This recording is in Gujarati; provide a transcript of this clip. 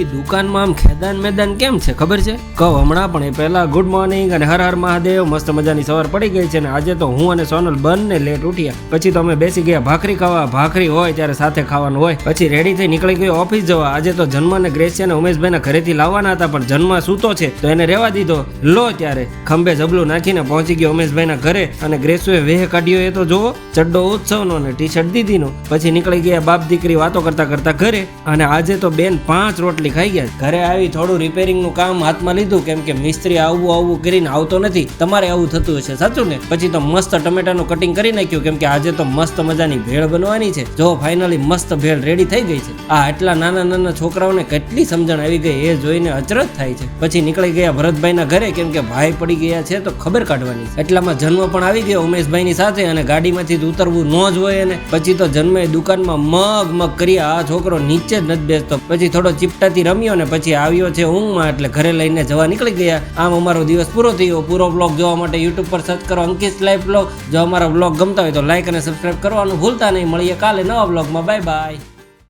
આખી દુકાનમાં આમ ખેદાન મેદાન કેમ છે? ખબર છે? કહો હમણાં પણ એ પહેલા ગુડ મોર્નિંગ અને હર હર મહાદેવ, મસ્ત મજાની સવાર પડી ગઈ છે ને આજે તો હું અને સોનલ બંને લેટ ઉઠ્યા. પછી તો અમે બેસી ગયા ભાખરી ખાવા. ભાખરી હોય ત્યારે સાથે ખાવાનું હોય. પછી રેડી થઈ નીકળી ગયો ઓફિસ જવા. આજે તો જન્મ અને ગ્રેસી અને ઉમેશભાઈના ઘરેથી લાવવાના હતા, પણ જન્મ સૂતો છે, તો એને રહેવા દીધો. લો ત્યારે. ખંભે જબલું નાખીને પહોંચી ગયો ઉમેશભાઈના ઘરે. અને ગ્રેસુએ વેહ કાઢ્યો. એ તો જોવો ચડ્ડો ઉત્સવનો ને ટી શર્ટ દીધીનો. પછી નીકળી ગયા બાપ દીકરી વાતો કરતા કરતા ઘરે. અને આજે તો બેન પાંચ રોટલી ખાઈ ગયા. ઘરે આવી થોડું રિપેરિંગનું કામ હાથમાં લીધું, કેમ કે મિસ્ત્રી આવું આવું કરીને આવતો નથી. તમારે આવું થતું હશે, સાચું ને? પછી તો મસ્ત ટમેટાનું કટિંગ કરી નાખ્યું, કેમ કે આજે તો મસ્ત મજાની ભેળ બનવાની છે. જો ફાઇનલી મસ્ત ભેળ રેડી થઈ ગઈ છે. આ એટલા નાના નાના છોકરાઓને કેટલી સમજણ આવી ગઈ, એ જોઈને અચરજ થાય છે. પછી નીકળી ગયા ભરતભાઈના ઘરે, કેમ કે ભાઈ પડી ગયા છે તો ખબર કાઢવાની. એટલામાં જન્મ પણ આવી ગયો ઉમેશભાઈની સાથે અને ગાડીમાંથી ઉતરવું ન જ હોય અને પછી તો જન્મે દુકાનમાં મગ મગ કરી આ છોકરો નીચે જ નથી બેસતો. પછી થોડો ચીપટાથી રમ્યો ને પછી આવ્યો છે ઊંઘમાં એટલે ઘરે લઈને જવા નીકળી ગયા. આમ અમારો દિવસ પૂરો થયો. પૂરો બ્લોગ જોવા માટે યુટ્યુબ પર સર્ચ કરો અંકિત લાઈવ બ્લોગ જો અમારો બ્લોગ ગમતા હોય તો લાઈક અને સબસ્ક્રાઇબ કરવાનું ભૂલતા નહીં. મળીએ કાલે નવા બ્લોગમાં બાય બાય